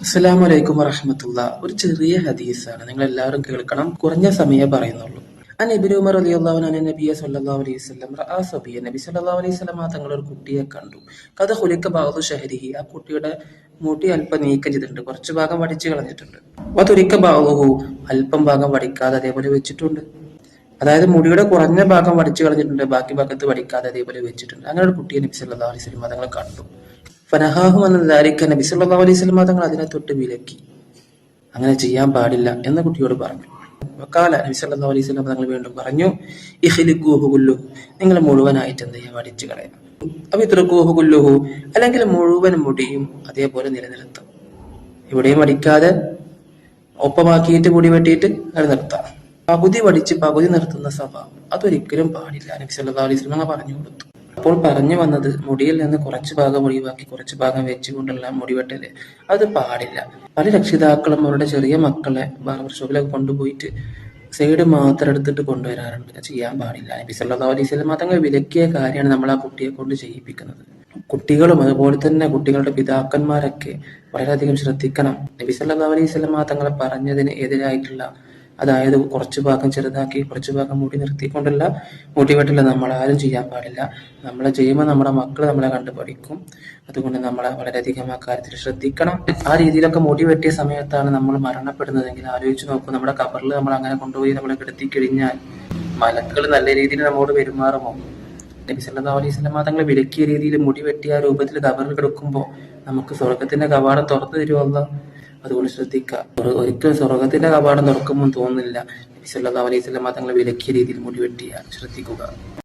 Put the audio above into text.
അസ്സലാമു അലൈക്കും വറഹമത്തുള്ള. ഒരു ചെറിയ ഹദീസാണ്. നിങ്ങൾ എല്ലാവരും കേൾക്കണം. കുറഞ്ഞ സമയം പറയുന്നുള്ളൂ. അൻ നബി ഉമർ അലി അൻഹു നബിയെ സല്ലല്ലാഹു അലൈഹി വസല്ലം ആ സബിയ. നബി സല്ലല്ലാഹു അലൈഹി വസല്ലം ആ തങ്ങളൊരു കുട്ടിയെ കണ്ടു. കഥ ഹുലിക്ക ബാഹു ഷഹരിഹി. ആ കുട്ടിയുടെ മുടി അല്പം നീക്കം ചെയ്തിട്ടുണ്ട്. കുറച്ച് ഭാഗം വടിച്ചു കളഞ്ഞിട്ടുണ്ട്. അതൊരിക്ക ബാഹുഹു അല്പം ഭാഗം വടിക്കാതെ അതേപോലെ വെച്ചിട്ടുണ്ട്. അതായത് മുടിയുടെ കുറഞ്ഞ ഭാഗം വടിച്ചു കളഞ്ഞിട്ടുണ്ട്. ബാക്കി ഭാഗത്ത് വടിക്കാതെ അതേപോലെ വെച്ചിട്ടുണ്ട്. അങ്ങനെ ഒരു കുട്ടിയെ നബി സല്ലാ അലൈഹി വസല്ലം തങ്ങൾ കണ്ടു. ഫനഹാഹു എന്നതായിരിക്ക നബി സല്ലല്ലാഹു അലൈഹി വസല്ലം തങ്ങൾ അതിനെ തൊട്ട് വിലക്കി. അങ്ങനെ ചെയ്യാൻ പാടില്ല എന്ന് കുട്ടിയോട് പറഞ്ഞു. വക്കാല നബി അലൈഹി വസല്ലം തങ്ങൾ വീണ്ടും പറഞ്ഞു ഇഖ്ലിഖൂഹു കുല്ലുഹു നിങ്ങൾ മുഴുവനായിട്ട് എന്ത് ചെയ്യുക വടിച്ചു കളയണം. അല്ലെങ്കിൽ മുഴുവൻ മുടിയും അതേപോലെ നിലനിർത്തും. ഇവിടെയും അടിക്കാതെ ഒപ്പമാക്കിയിട്ട് മുടി വെട്ടിയിട്ട് നിലനിർത്താം നിർത്താം. പകുതി വടിച്ച് പകുതി നിർത്തുന്ന സ്വഭാവം അതൊരിക്കലും പാടില്ല. നബി അലൈഹി വസല്ലം പറഞ്ഞു കൊടുത്തു. അപ്പോൾ പറഞ്ഞു വന്നത് മുടിയിൽ നിന്ന് കുറച്ച് ഭാഗം ഒഴിവാക്കി കുറച്ച് ഭാഗം വെച്ചുകൊണ്ടുള്ള മുടിവെട്ടൽ. അത് പാടില്ല. പല രക്ഷിതാക്കളും അവരുടെ ചെറിയ മക്കളെ ബാർബർ ഷോപ്പിലൊക്കെ കൊണ്ടുപോയിട്ട് സൈഡ് മാത്രം എടുത്തിട്ട് കൊണ്ടുവരാറുണ്ട്. ചെയ്യാൻ പാടില്ല. നബി മാത്രം വിലക്കിയ കാര്യമാണ് നമ്മൾ ആ കുട്ടിയെ കൊണ്ട് ചെയ്യിപ്പിക്കുന്നത്. കുട്ടികളും അതുപോലെ തന്നെ കുട്ടികളുടെ പിതാക്കന്മാരൊക്കെ വളരെയധികം ശ്രദ്ധിക്കണം. നബി അലൈഹി വസല്ലം തങ്ങളെ പറഞ്ഞതിന് എതിരായിട്ടുള്ള അതായത് കുറച്ച് ഭാഗം ചെറുതാക്കി കുറച്ച് ഭാഗം മുടി നിർത്തിക്കൊണ്ടുള്ള മുടിവെട്ടില്ല നമ്മൾ ആരും ചെയ്യാൻ പാടില്ല. നമ്മൾ ചെയ്യുമ്പോൾ നമ്മുടെ മക്കൾ നമ്മളെ കണ്ടു പഠിക്കും. അതുകൊണ്ട് നമ്മൾ വളരെയധികം ആ കാര്യത്തിൽ ശ്രദ്ധിക്കണം. ആ രീതിയിലൊക്കെ മുടി വെട്ടിയ സമയത്താണ് നമ്മൾ മരണപ്പെടുന്നതെങ്കിൽ ആലോചിച്ച് നോക്കും. നമ്മുടെ കബറിൽ നമ്മൾ അങ്ങനെ കൊണ്ടുപോയി നമ്മളെ കിടത്തി കഴിഞ്ഞാൽ മലക്കൾ നല്ല രീതിയിൽ നമ്മോട് പെരുമാറുമോ? നബി തങ്ങൾ വിലക്കിയ രീതിയിൽ മുടി വെട്ടിയ രൂപത്തിൽ കബറിൽ കിടക്കുമ്പോൾ നമുക്ക് സ്വർഗത്തിന്റെ കവാടം തുറന്നു തരുമല്ല അതുകൊണ്ട് ശ്രദ്ധിക്കുക. ഒരു- ഒരിക്കലും സ്വർഗത്തിന്റെ കവാടം തുറക്കുമ്പോൾ തോന്നുന്നില്ല. നബി സല്ലല്ലാഹു അലൈഹി വസല്ലം തങ്ങൾ വിലക്കിയ രീതിയിൽ മുടി വെട്ടിയ. ശ്രദ്ധിക്കുക.